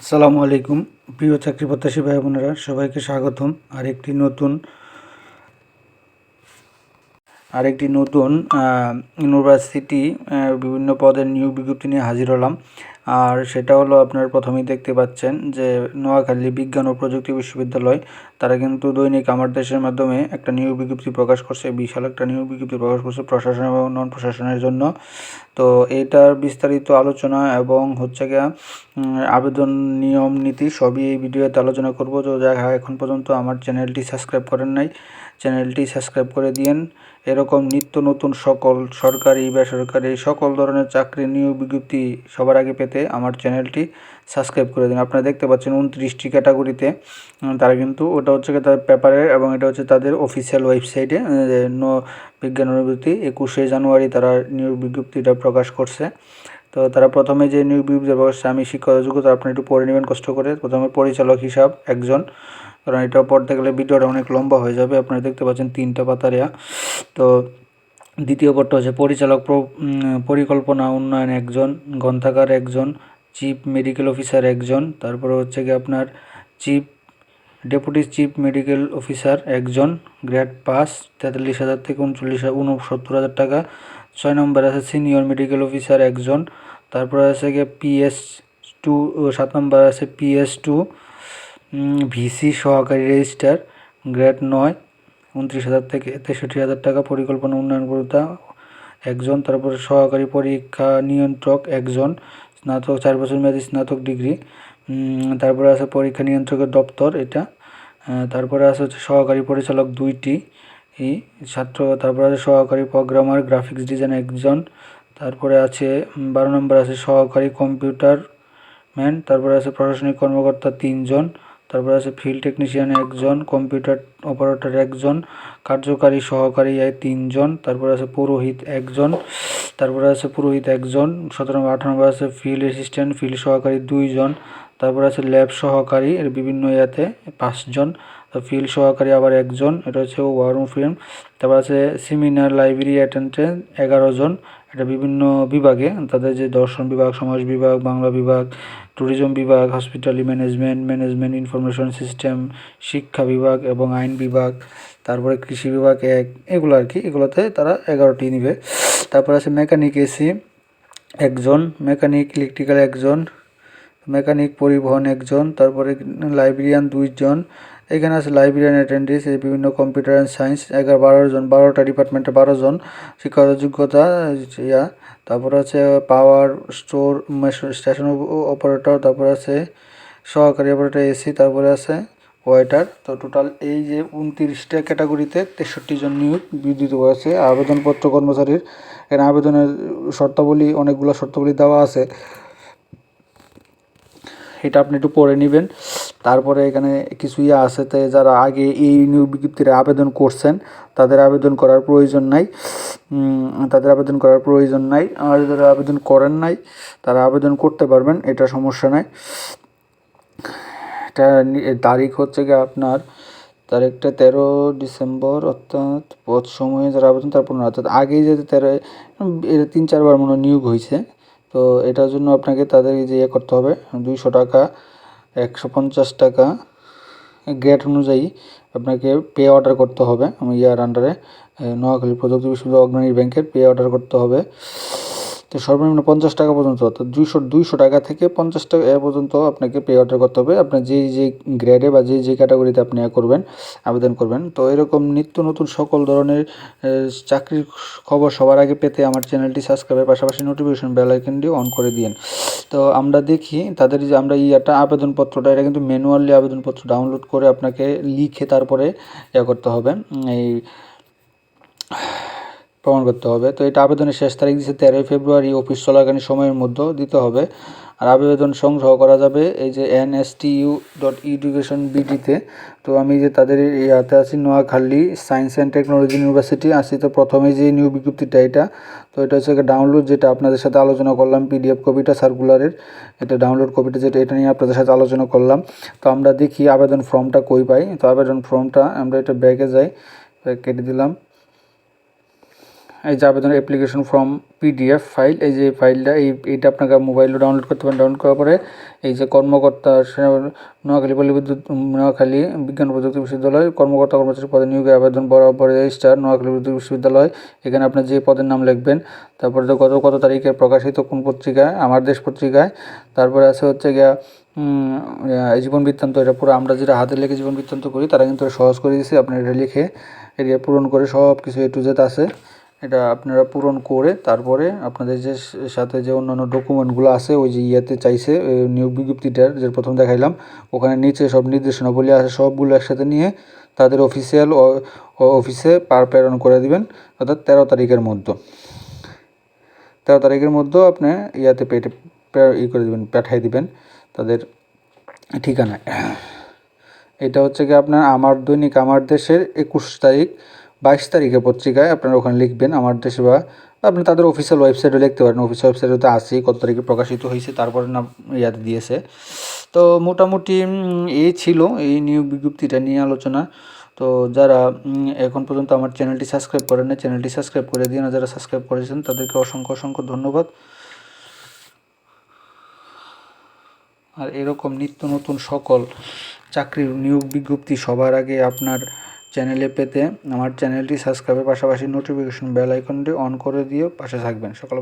আসসালামু আলাইকুম। প্রিয় চাকরি প্রত্যাশী ভাই বোনেরা সবাইকে স্বাগতম। আর একটি নতুন আরেকটি নতুন ইউনিভার্সিটি বিভিন্ন পদের নিয়োগ বিজ্ঞপ্তি নিয়ে হাজির হলাম। আর সেটা হলো আপনার প্রথমেই দেখতে পাচ্ছেন যে নোয়াখালী বিজ্ঞান ও প্রযুক্তি বিশ্ববিদ্যালয়, তারা কিন্তু দৈনিক আমার দেশের মাধ্যমে একটা নিয়োগ বিজ্ঞপ্তি প্রকাশ করছে, বিশাল একটা নিয়োগ বিজ্ঞপ্তি প্রকাশ করছে প্রশাসন এবং নন প্রশাসনের জন্য। তো এটার বিস্তারিত আলোচনা এবং হচ্ছে গিয়া আবেদন নিয়ম নীতি সবই এই ভিডিওতে আলোচনা করব। তো যারা এখন পর্যন্ত আমার চ্যানেলটি সাবস্ক্রাইব করেন নাই। চ্যানেলটি সাবস্ক্রাইব করে দিয়েন। এরকম নিত্য নতুন সকল সরকারি, বেসরকারি সকল ধরনের চাকরি নিয়োগ বিজ্ঞপ্তি সবার আগে পেতে আমার চ্যানেলটি সাবস্ক্রাইব করে দিন। আপনারা দেখতে পাচ্ছেন উনত্রিশটি ক্যাটাগরিতে। তারা কিন্তু ওটা হচ্ছে তাদের পেপারের এবং এটা হচ্ছে তাদের অফিসিয়াল ওয়েবসাইটে বিজ্ঞান অনুভূতি একুশে জানুয়ারি তারা নিয়োগ বিজ্ঞপ্তিটা প্রকাশ করছে। তো তারা প্রথমে যে নিয়োগ বিজ্ঞপ্তি করছে, আমি শিক্ষক যোগ্যতা আপনি একটু পড়ে নেবেন কষ্ট করে। প্রথমে পরিচালক হিসাব একজন। কারণ এটা পড়তে গেলে ভিডিওটা অনেক লম্বা হয়ে যাবে। আপনারা দেখতে পাচ্ছেন তিনটা পাতারিয়া তো দ্বিতীয় পদটা হচ্ছে পরিচালক প্র- পরিকল্পনা উন্নয়ন একজন গ্রন্থাগার একজন চিফ মেডিকেল অফিসার একজন তারপরে হচ্ছে কি আপনার chief deputy chief medical officer একজন গ্রেড পাস তেতাল্লিশ হাজার থেকে উনচল্লিশ উনসত্তর হাজার টাকা। ছয় নম্বর আছে সিনিয়র মেডিকেল অফিসার একজন, তারপরে আছে গিয়ে পিএস টু সাত নম্বর আছে পিএস টু ভিসি সহকারী রেজিস্ট্রার, গ্রেড নয়, উনত্রিশ হাজার থেকে তেষট্টি হাজার টাকা পরিকল্পনা উন্নয়ন কর্তা একজন, তারপরে সহকারী পরীক্ষা নিয়ন্ত্রক একজন, স্নাতক, চার বছর মেয়াদী স্নাতক ডিগ্রি তারপরে আছে পরীক্ষা নিয়ন্ত্রকের দপ্তর এটা তারপরে আছে হচ্ছে সহকারী পরিচালক দুইটি ছাত্র, তারপরে আছে সহকারী প্রোগ্রামার, গ্রাফিক্স ডিজাইন একজন, তারপরে আছে বারো নম্বর আছে সহকারী কম্পিউটার ম্যান, তারপরে আছে প্রশাসনিক কর্মকর্তা তিনজন, তারপরে আছে ফিল্ড টেকনিশিয়ান একজন, কম্পিউটার অপারেটর একজন, কার্যকারী সহকারী তিনজন, তারপরে আছে পুরোহিত একজন, তারপরে আছে পুরোহিত একজন, সতেরো নম্বর, আঠারো নম্বর আছে ফিল্ড অ্যাসিস্ট্যান্ট, ফিল্ড সহকারী দুইজন, তারপরে আছে ল্যাব সহকারী, এর বিভিন্ন ইয়াতে পাঁচজন ফিল্ড সহকারী আবার একজন, এটা হচ্ছে ওয়ারুম ফিল্ম তারপর আছে সেমিনার লাইব্রেরি অ্যাটেন্ডেন্ট এগারো জন, এটা বিভিন্ন বিভাগে, তাদের যে দর্শন বিভাগ, সমাজ বিভাগ, বাংলা বিভাগ ট্যুরিজম বিভাগ hospitality management management information system শিক্ষা বিভাগ এবং আইন বিভাগ, তারপরে কৃষি বিভাগ এক, এগুলো আর কি, এগুলোতে তারা এগারোটি নিবে। তারপর আছে মেকানিক এসি একজন মেকানিক ইলেকট্রিক্যাল একজন মেকানিক পরিবহন একজন, তারপরে লাইব্রেরিয়ান দুইজন এখানে আছে লাইব্রেরিয়ান অ্যাটেন্ডিস এই বিভিন্ন কম্পিউটার অ্যান্ড সায়েন্স এগারো বারো জন, বারোটা ডিপার্টমেন্টে বারো জন, শিক্ষাগত যোগ্যতা, ইয়া। তারপরে আছে পাওয়ার স্টোর স্টেশন অপারেটর তারপর আছে সহকারী অপারেটর এসি তারপরে আছে ওয়েটার তো টোটাল এই যে উনত্রিশটা ক্যাটাগরিতে তেষট্টি জন নিয়োগ বিদ্যুৎ হয়েছে আবেদনপত্র কর্মচারীর এখানে আবেদনের শর্তাবলী, অনেকগুলো শর্তাবলী দেওয়া আছে। এটা আপনি একটু পড়ে নেবেন। তারপরে এখানে কিছু ইয়ে আছে তাই যারা আগে এই নিয়োগ বিজ্ঞপ্তির আবেদন করছেন, তাদের আবেদন করার প্রয়োজন নাই। তাদের আবেদন করার প্রয়োজন নাই। আর যারা আবেদন করেন নাই, তারা আবেদন করতে পারবেন, এটা সমস্যা নাই। এটা তারিখ হচ্ছে গিয়ে আপনার, তারিখটা তেরো ডিসেম্বর, অর্থাৎ পথ সময়ে যারা আবেদন তার পনেরো, অর্থাৎ আগেই যে তেরো এটা তিন চারবার মনে নিয়োগ হয়েছে। তো এটার জন্য আপনাকে তাদের যে ইয়ে করতে হবে, দুইশো টাকা একশো পঞ্চাশ টাকা গ্রেড অনুযায়ী আপনাকে পে অর্ডার করতে হবে। আমি ইয়ার আন্ডারে নোয়াখালী প্রযুক্তি বিশ্ববিদ্যালয় অগ্রণী ব্যাংকের পে অর্ডার করতে হবে। তো সর্বনিম্ন পঞ্চাশ টাকা পর্যন্ত, অর্থাৎ দুইশো দুইশো টাকা থেকে পঞ্চাশ টাকা পর্যন্ত আপনাকে পে অর্ডার করতে হবে। আপনার যে যে গ্রেডে বা যে যে ক্যাটাগরিতে আপনি করবেন, আবেদন করবেন, তো এরকম নিত্য নতুন সকল ধরনের চাকরির খবর সবার আগে পেতে আমার চ্যানেলটি সাবস্ক্রাইবের পাশাপাশি নোটিফিকেশন বেল আইকনটিও অন করে দিন তো আমরা দেখি, তাদের যে আমরা ইয়াটা আবেদনপত্রটা, এটা কিন্তু ম্যানুয়ালি আবেদনপত্র ডাউনলোড করে আপনাকে লিখে তারপরে ইয়ে করতে হবে। এই প্রমাণ করতে হবে। তো এটা আবেদনের শেষ তারিখ দিচ্ছে তেরোই ফেব্রুয়ারি, অফিস চলাকালীন সময়ের মধ্যে দিতে হবে। আর আবেদন সংগ্রহ করা যাবে এই যে N S T U dot education বিডিতে তো। আমি যে তাদের ইয়াতে আছি, Noakhali science and technology university আছি তো প্রথমে যে নিউ বিজ্ঞপ্তিটা এটা। তো এটা হচ্ছে ডাউনলোড যেটা আপনাদের সাথে আলোচনা করলাম পিডিএফ কপিটা সার্কুলারের এটা ডাউনলোড কপিটা যেটা, এটা নিয়ে আপনাদের সাথে আলোচনা করলাম। তো আমরা দেখি আবেদন ফর্মটা কই পাই। তো আবেদন ফর্মটা আমরা এটা ব্যাগে যাই কেটে দিলাম। এই যে আবেদন অ্যাপ্লিকেশন ফর্ম পিডিএফ ফাইল এই যে ফাইলটা এই, এইটা আপনাকে মোবাইলে ডাউনলোড করতে পারেন। ডাউনলোড করার পরে এই যে কর্মকর্তা নোয়াখালী পল্লী বিদ্যুৎ নোয়াখালী বিজ্ঞান প্রযুক্তি বিশ্ববিদ্যালয় কর্মকর্তা কর্মচারী পদে নিয়োগের আবেদন বরাবর রেজিস্টার নোয়াখালী বিদ্যুৎ বিশ্ববিদ্যালয়। এখানে আপনার যে পদের নাম লিখবেন, তারপরে তো কত কত তারিখে প্রকাশিত কোন পত্রিকায় আমার দেশ পত্রিকায়। তারপরে আছে হচ্ছে গিয়া জীবন বৃত্তান্ত, এটা পুরো আমরা যেটা হাতে লিখে জীবন বৃত্তান্ত করি, তারা কিন্তু সহজ করে দিয়েছে আপনার এটা লিখে, এটা পূরণ করে সব কিছু এ টু জেড আছে। এটা আপনারা পূরণ করে তারপরে আপনাদের যে সাথে যে অন্যান্য ডকুমেন্টগুলো আছে, ওই যে ইয়েতে চাইছে নিয়োগ বিজ্ঞপ্তিটার, যে প্রথম দেখাইলাম, ওখানে নিচে সব নির্দেশনাবলী আছে, সবগুলো একসাথে নিয়ে তাদের অফিসিয়াল অফিসে পার প্রেরণ করে দিবেন, অর্থাৎ তেরো তারিখের মধ্যে। তেরো তারিখের মধ্যেও আপনি ইয়াতে পেটে ই করে দিবেন, পাঠিয়ে দিবেন তাদের ঠিকানায়। এটা হচ্ছে কি আপনার আমার দৈনিক, আমার দেশের একুশ তারিখ বাইশ তারিখে পত্রিকায় আপনারা ওখানে লিখবেন আমার দেশে বা আপনি তাদের অফিসিয়াল ওয়েবসাইটে লিখতে পারেন। অফিসিয়াল ওয়েবসাইটে তো আছেই, কত তারিখে প্রকাশিত হয়েছে, তারপরে না ইয়াতে দিয়েছে। তো মোটামুটি এই ছিল এই নিয়োগ বিজ্ঞপ্তিটা নিয়ে আলোচনা। তো যারা এখন পর্যন্ত আমার চ্যানেলটি সাবস্ক্রাইব করেন না চ্যানেলটি সাবস্ক্রাইব করে দিন যারা সাবস্ক্রাইব করেছেন, তাদেরকে অসংখ্য অসংখ্য ধন্যবাদ। আর এরকম নিত্য নতুন সকল চাকরির নিয়োগ বিজ্ঞপ্তি সবার আগে আপনার চ্যানেলে পেতে আমার চ্যানেলটি সাবস্ক্রাইবের পাশাপাশি নোটিফিকেশন বেল আইকনটি অন করে দিয়ে পাশে থাকবেন। সকাল